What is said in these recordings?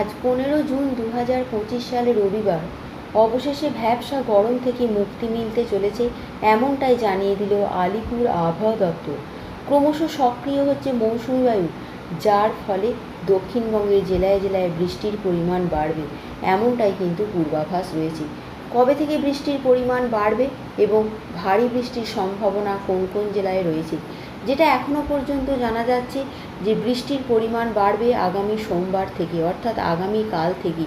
আজ পনেরো জুন দু হাজার পঁচিশ সালে রবিবার। অবশেষে ভ্যাবসা গরম থেকে মুক্তি মিলতে চলেছে এমনটাই জানিয়ে দিল আলিপুর আবহাওয়া দপ্তর। ক্রমশ সক্রিয় হচ্ছে মৌসুমি বায়ু, যার ফলে দক্ষিণবঙ্গের জেলায় জেলায় বৃষ্টির পরিমাণ বাড়বে, এমনটাই কিন্তু পূর্বাভাস রয়েছে। কবে থেকে বৃষ্টির পরিমাণ বাড়বে এবং ভারী বৃষ্টির সম্ভাবনা কোন কোন জেলায় রয়েছে যেটা এখনও পর্যন্ত জানা যাচ্ছে যে বৃষ্টির পরিমাণ বাড়বে আগামী সোমবার থেকে, অর্থাৎ আগামী কাল থেকে।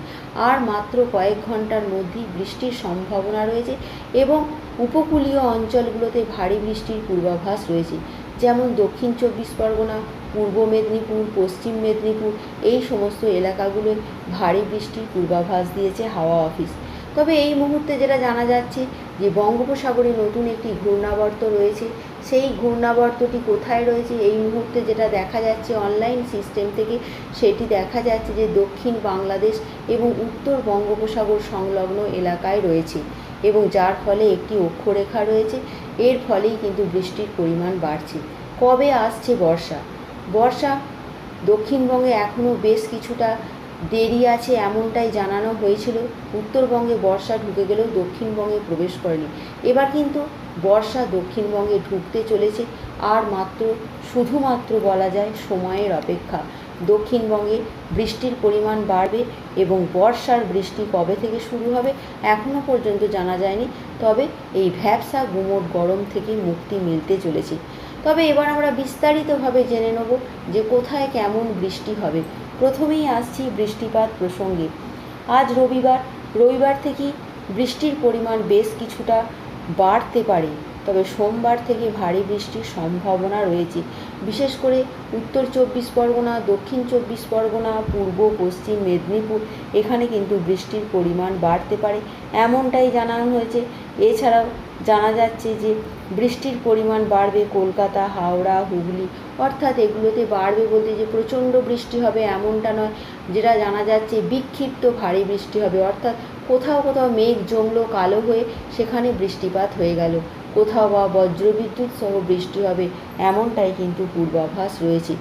আর মাত্র কয়েক ঘণ্টার মধ্যেই বৃষ্টির সম্ভাবনা রয়েছে এবং উপকূলীয় অঞ্চলগুলোতে ভারী বৃষ্টির পূর্বাভাস রয়েছে। যেমন দক্ষিণ চব্বিশ পরগনা, পূর্ব মেদিনীপুর, পশ্চিম মেদিনীপুর, এই সমস্ত এলাকাগুলোয় ভারী বৃষ্টির পূর্বাভাস দিয়েছে হাওয়া অফিস। তবে এই মুহূর্তে যেটা জানা যাচ্ছে যে বঙ্গোপসাগরে নতুন একটি ঘূর্ণাবর্ত রয়েছে। সেই ঘূর্ণাবর্তটি কোথায় রয়েছে, এই মুহূর্তে যেটা দেখা যাচ্ছে অনলাইন সিস্টেম থেকে, সেটি দেখা যাচ্ছে যে দক্ষিণ বাংলাদেশ এবং উত্তর বঙ্গোপসাগর সংলগ্ন এলাকায় রয়েছে এবং যার ফলে একটি অক্ষরেখা রয়েছে। এর ফলেই কিন্তু বৃষ্টির পরিমাণ বাড়ছে। কবে আসছে বর্ষা? বর্ষা দক্ষিণবঙ্গে এখনও বেশ কিছুটা দেরি আছে এমনটাই জানানো হয়েছিল। উত্তরবঙ্গে বর্ষা ঢুকে গেলেও দক্ষিণবঙ্গে প্রবেশ করেনি। এবার কিন্তু বর্ষা দক্ষিণবঙ্গে ঢুকতে চলেছে। আর মাত্র, শুধুমাত্র বলা যায় সময়ের অপেক্ষা। দক্ষিণবঙ্গে বৃষ্টির পরিমাণ বাড়বে এবং বর্ষার বৃষ্টি কবে থেকে শুরু হবে এখনও পর্যন্ত জানা যায়নি। তবে এই ভ্যাবসা গুমোট গরম থেকে মুক্তি মিলতে চলেছে। তবে এবার আমরা বিস্তারিতভাবে জেনে নেব যে কোথায় কেমন বৃষ্টি হবে। প্রথমেই আসছি বৃষ্টিপাত প্রসঙ্গে। আজ রবিবার রবিবার থেকেই বৃষ্টির পরিমাণ বেশ কিছুটা বাড়তে পারে। তবে সোমবার থেকে ভারী বৃষ্টির সম্ভাবনা রয়েছে। বিশেষ করে উত্তর চব্বিশ পরগনা, দক্ষিণ চব্বিশ পরগনা, পূর্ব, পশ্চিম মেদিনীপুর, এখানে কিন্তু বৃষ্টির পরিমাণ বাড়তে পারে এমনটাই জানানো হয়েছে। এছাড়াও জানা যাচ্ছে যে বৃষ্টির পরিমাণ বাড়বে কলকাতা, হাওড়া, হুগলি, অর্থাৎ এগুলোতে বাড়বে বলতে যে প্রচণ্ড বৃষ্টি হবে এমনটা নয়, যেটা জানা যাচ্ছে বিক্ষিপ্ত ভারী বৃষ্টি হবে। অর্থাৎ কোথাও কোথাও মেঘ জমলো কালো হয়ে সেখানে বৃষ্টিপাত হয়ে গেল। কোথাও বা বজ্রবিদ্যুৎ সহ বৃষ্টি হবে, এমনটাই কিন্তু পূর্বাভাস রয়েছে।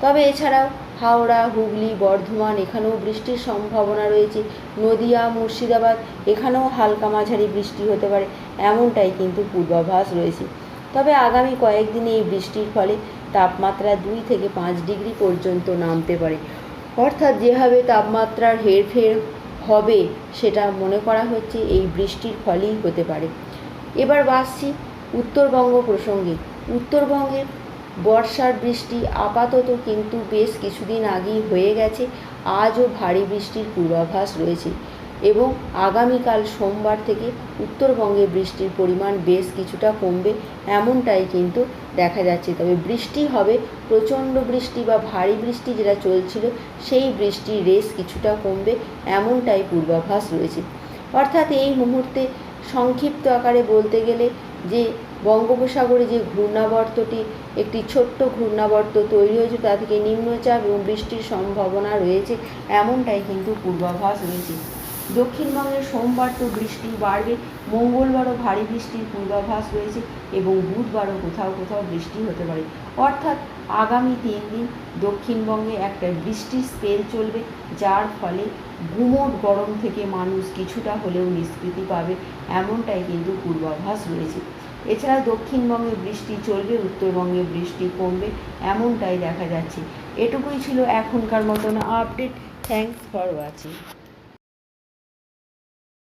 তবে এছাড়াও হাওড়া, হুগলি, বর্ধমান, এখানেও বৃষ্টির সম্ভাবনা রয়েছে। নদিয়া, মুর্শিদাবাদ, এখানেও হালকা মাঝারি বৃষ্টি হতে পারে, এমনটাই কিন্তু পূর্বাভাস রয়েছে। তবে আগামী কয়েকদিনে এই বৃষ্টির ফলে তাপমাত্রা দুই থেকে পাঁচ ডিগ্রি পর্যন্ত নামতে পারে। অর্থাৎ যেভাবে তাপমাত্রার হেরফের হবে, সেটা মনে করা হচ্ছে এই বৃষ্টির ফলেই হতে পারে। এবার বাসছি উত্তরবঙ্গ প্রসঙ্গে। উত্তরবঙ্গে বর্ষার বৃষ্টি আপাতত কিন্তু বেশ কিছুদিন আগেই হয়ে গেছে, আজও ভারী বৃষ্টির পূর্বাভাস রয়েছে এবং আগামীকাল সোমবার থেকে উত্তরবঙ্গে বৃষ্টির পরিমাণ বেশ কিছুটা কমবে এমনটাই কিন্তু দেখা যাচ্ছে। তবে বৃষ্টি হবে, প্রচণ্ড বৃষ্টি বা ভারী বৃষ্টি যেটা চলছিল, সেই বৃষ্টির রেস কিছুটা কমবে এমনটাই পূর্বাভাস রয়েছে। অর্থাৎ এই মুহূর্তে সংক্ষিপ্ত আকারে বলতে গেলে যে বঙ্গোপসাগরে যে ঘূর্ণাবর্তটি, একটি ছোট্ট ঘূর্ণাবর্ত তৈরি হয়েছে, তা থেকে নিম্নচাপ এবং বৃষ্টির সম্ভাবনা রয়েছে, এমনটাই কিন্তু পূর্বাভাস রয়েছে। দক্ষিণবঙ্গের সোমবার তো বৃষ্টি বাড়বে, মঙ্গলবারও ভারী বৃষ্টির পূর্বাভাস রয়েছে এবং বুধবারও কোথাও কোথাও বৃষ্টি হতে পারে। অর্থাৎ আগামী তিন দিন দক্ষিণবঙ্গে একটা বৃষ্টির স্পেল চলবে, যার ফলে গুমোট গরম থেকে মানুষ কিছুটা হলেও নিষ্কৃতি পাবে, এমনটাই কিন্তু পূর্বাভাস রয়েছে। এছাড়া দক্ষিণবঙ্গে বৃষ্টি চলবে, উত্তরবঙ্গে বৃষ্টি কমবে, এমনটাই দেখা যাচ্ছে। এটুকুই ছিল এখনকার মতন আপডেট। Thanks for watching